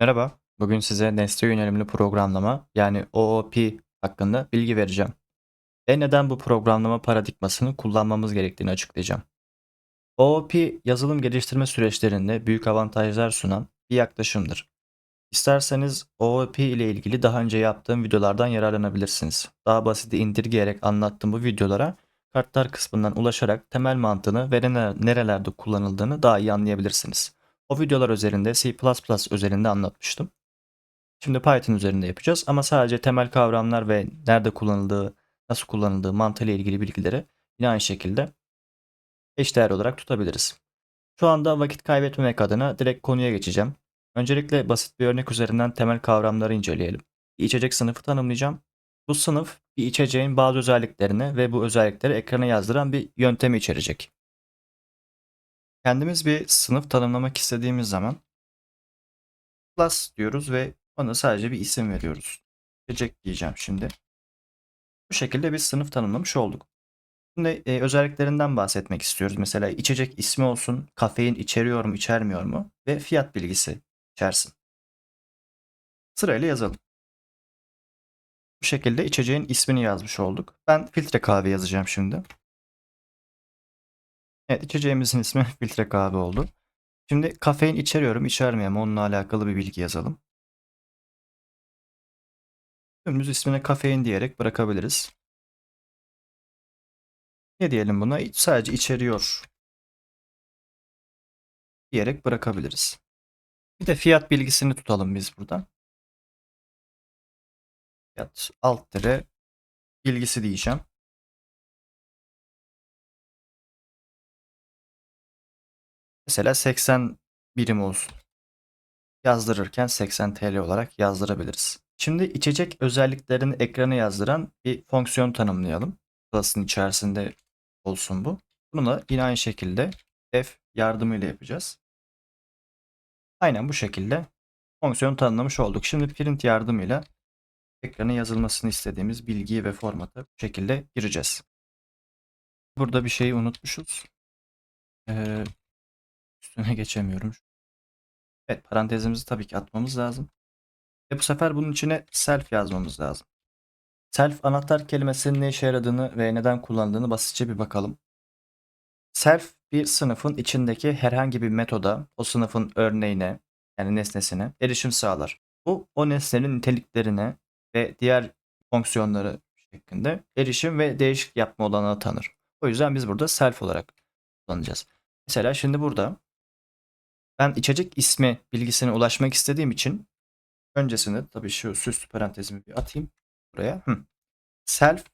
Merhaba, bugün size nesne yönelimli programlama yani OOP hakkında bilgi vereceğim. Ve neden bu programlama paradigmasını kullanmamız gerektiğini açıklayacağım. OOP yazılım geliştirme süreçlerinde büyük avantajlar sunan bir yaklaşımdır. İsterseniz OOP ile ilgili daha önce yaptığım videolardan yararlanabilirsiniz. Daha basit indirgeyerek anlattığım bu videolara kartlar kısmından ulaşarak temel mantığını ve nere- nerelerde kullanıldığını daha iyi anlayabilirsiniz. O videolar üzerinde C++ üzerinde anlatmıştım. Şimdi Python üzerinde yapacağız ama sadece temel kavramlar ve nerede kullanıldığı, nasıl kullanıldığı mantığıyla ilgili bilgileri yine aynı şekilde eşdeğer olarak tutabiliriz. Şu anda vakit kaybetmemek adına direkt konuya geçeceğim. Öncelikle basit bir örnek üzerinden temel kavramları inceleyelim. Bir içecek sınıfı tanımlayacağım. Bu sınıf bir içeceğin bazı özelliklerini ve bu özellikleri ekrana yazdıran bir yöntemi içerecek. Kendimiz bir sınıf tanımlamak istediğimiz zaman class diyoruz ve ona sadece bir isim veriyoruz. İçecek diyeceğim şimdi. Bu şekilde bir sınıf tanımlamış olduk. Şimdi e, özelliklerinden bahsetmek istiyoruz. Mesela içecek ismi olsun, kafein içeriyor mu, içermiyor mu ve fiyat bilgisi içersin. Sırayla yazalım. Bu şekilde içeceğin ismini yazmış olduk. Ben filtre kahve yazacağım şimdi. Evet içeceğimizin ismi filtre kahve oldu. Şimdi kafein içeriyorum, içermiyor mu onunla alakalı bir bilgi yazalım. Dümdüz ismine kafein diyerek bırakabiliriz. Ne diyelim buna? Sadece içeriyor diyerek bırakabiliriz. Bir de fiyat bilgisini tutalım biz burada. Fiyat alt tere bilgisi diyeceğim. Mesela 80 birim olsun. Yazdırırken 80 TL olarak yazdırabiliriz. Şimdi içecek özelliklerini ekrana yazdıran bir fonksiyon tanımlayalım. Class'ın içerisinde olsun bu. Bunu da yine aynı şekilde F yardımıyla yapacağız. Aynen bu şekilde fonksiyon tanımlamış olduk. Şimdi print yardımıyla ekrana yazılmasını istediğimiz bilgiyi ve formatı bu şekilde gireceğiz. Burada bir şeyi unutmuşuz. Ee, üstüne geçemiyorum. Evet parantezimizi tabii ki atmamız lazım. Ve bu sefer bunun içine self yazmamız lazım. Self anahtar kelimesinin ne işe yaradığını ve neden kullanıldığını basitçe bir bakalım. Self bir sınıfın içindeki herhangi bir metoda o sınıfın örneğine yani nesnesine erişim sağlar. Bu o nesnenin niteliklerine ve diğer fonksiyonları şeklinde erişim ve değişik yapma olanağı tanır. O yüzden biz burada self olarak kullanacağız. Mesela şimdi burada ben içecek ismi bilgisine ulaşmak istediğim için öncesinde tabii şu süslü parantezimi bir atayım buraya. Hı. Self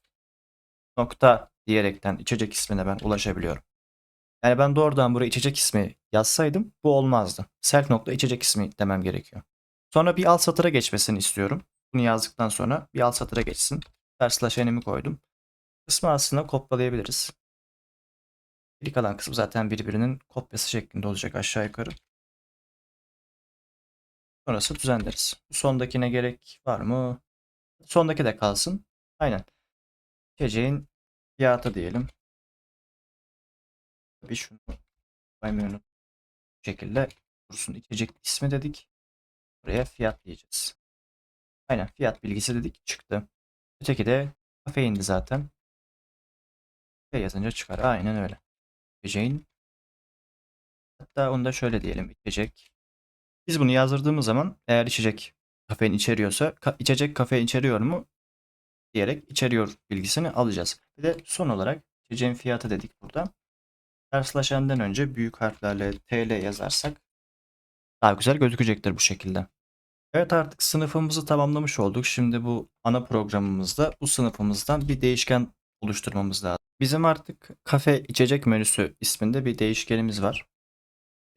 nokta diyerekten içecek ismine ben ulaşabiliyorum. Yani ben doğrudan buraya içecek ismi yazsaydım bu olmazdı. Self nokta içecek ismi demem gerekiyor. Sonra bir alt satıra geçmesini istiyorum. Bunu yazdıktan sonra bir alt satıra geçsin. Ters slash n'imi koydum. Kısmı aslında kopyalayabiliriz. Geri kalan kısım zaten birbirinin kopyası şeklinde olacak aşağı yukarı. Sonrası düzenleriz. Sondakine gerek var mı? Sondaki de kalsın. Aynen. İçeceğin fiyatı diyelim. Bir şunu koymayı unut. Bu şekilde dursun. İçecek ismi dedik. Buraya fiyat diyeceğiz. Aynen fiyat bilgisi dedik çıktı. Öteki de kafeindi zaten. F yazınca çıkar. Aynen öyle. İçeceğin hatta onu da şöyle diyelim. içecek. Biz bunu yazdırdığımız zaman eğer içecek kafein içeriyorsa ka- içecek kafein içeriyor mu diyerek içeriyor bilgisini alacağız. Bir de son olarak içeceğin fiyatı dedik burada. Terslaşenden önce büyük harflerle TL yazarsak daha güzel gözükecektir bu şekilde. Evet artık sınıfımızı tamamlamış olduk. Şimdi bu ana programımızda bu sınıfımızdan bir değişken oluşturmamız lazım. Bizim artık kafe içecek menüsü isminde bir değişkenimiz var.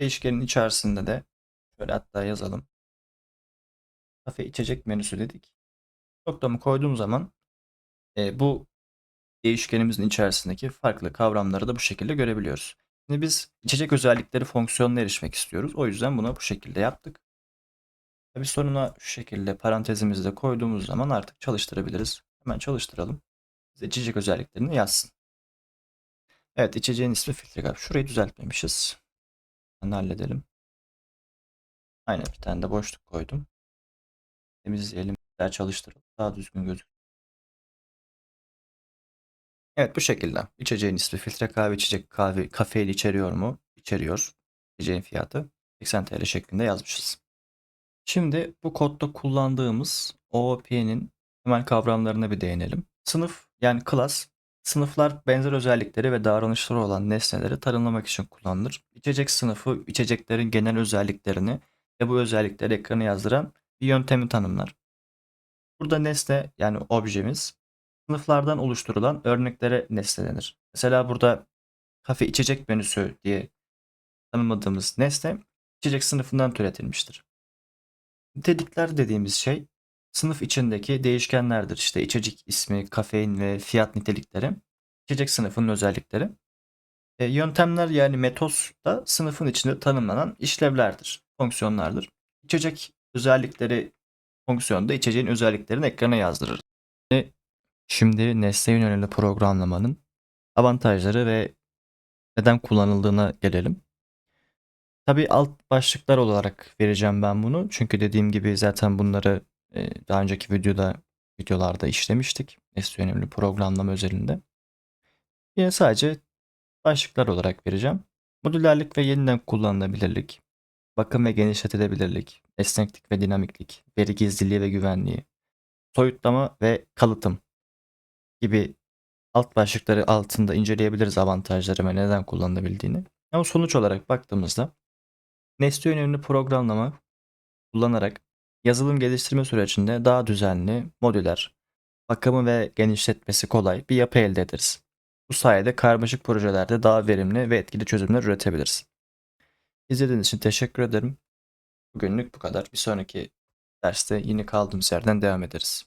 Değişkenin içerisinde de şöyle hatta yazalım. Kafe içecek menüsü dedik. Noktamı koyduğum zaman e, bu değişkenimizin içerisindeki farklı kavramları da bu şekilde görebiliyoruz. Şimdi biz içecek özellikleri fonksiyonuna erişmek istiyoruz. O yüzden bunu bu şekilde yaptık. Tabi sonuna şu şekilde parantezimizi de koyduğumuz zaman artık çalıştırabiliriz. Hemen çalıştıralım. Bize içecek özelliklerini yazsın. Evet içeceğin ismi filtre kahve. Şurayı düzeltmemişiz. Hemen halledelim. Aynen bir tane de boşluk koydum. Temizleyelim. Daha çalıştıralım. Daha düzgün gözüküyor. Evet bu şekilde. İçeceğin ismi filtre kahve içecek kahve kafein içeriyor mu? İçeriyor. İçeceğin fiyatı 80 TL şeklinde yazmışız. Şimdi bu kodda kullandığımız OOP'nin temel kavramlarına bir değinelim. Sınıf yani class sınıflar benzer özellikleri ve davranışları olan nesneleri tanımlamak için kullanılır. İçecek sınıfı içeceklerin genel özelliklerini ve bu özellikleri ekrana yazdıran bir yöntemi tanımlar. Burada nesne yani objemiz sınıflardan oluşturulan örneklere nesnelenir. Mesela burada kafe içecek menüsü diye tanımladığımız nesne içecek sınıfından türetilmiştir. Nitelikler dediğimiz şey sınıf içindeki değişkenlerdir. İşte içecek ismi, kafein ve fiyat nitelikleri, içecek sınıfının özellikleri. E, yöntemler yani metos da sınıfın içinde tanımlanan işlevlerdir, fonksiyonlardır. İçecek özellikleri fonksiyonda içeceğin özelliklerini ekrana yazdırır. E, Şimdi nesne yönelimli programlamanın avantajları ve neden kullanıldığına gelelim. Tabii alt başlıklar olarak vereceğim ben bunu. Çünkü dediğim gibi zaten bunları e, daha önceki videoda videolarda işlemiştik. Nesne yönelimli programlama özelinde. Yine sadece başlıklar olarak vereceğim. Modülerlik ve yeniden kullanılabilirlik, bakım ve genişletilebilirlik, esneklik ve dinamiklik, veri gizliliği ve güvenliği, soyutlama ve kalıtım gibi alt başlıkları altında inceleyebiliriz avantajları ve neden kullanılabildiğini. Ama sonuç olarak baktığımızda nesne yönelimli programlama kullanarak yazılım geliştirme sürecinde daha düzenli, modüler, bakımı ve genişletmesi kolay bir yapı elde ederiz. Bu sayede karmaşık projelerde daha verimli ve etkili çözümler üretebiliriz. İzlediğiniz için teşekkür ederim. Bugünlük bu kadar. Bir sonraki derste yine kaldığımız yerden devam ederiz.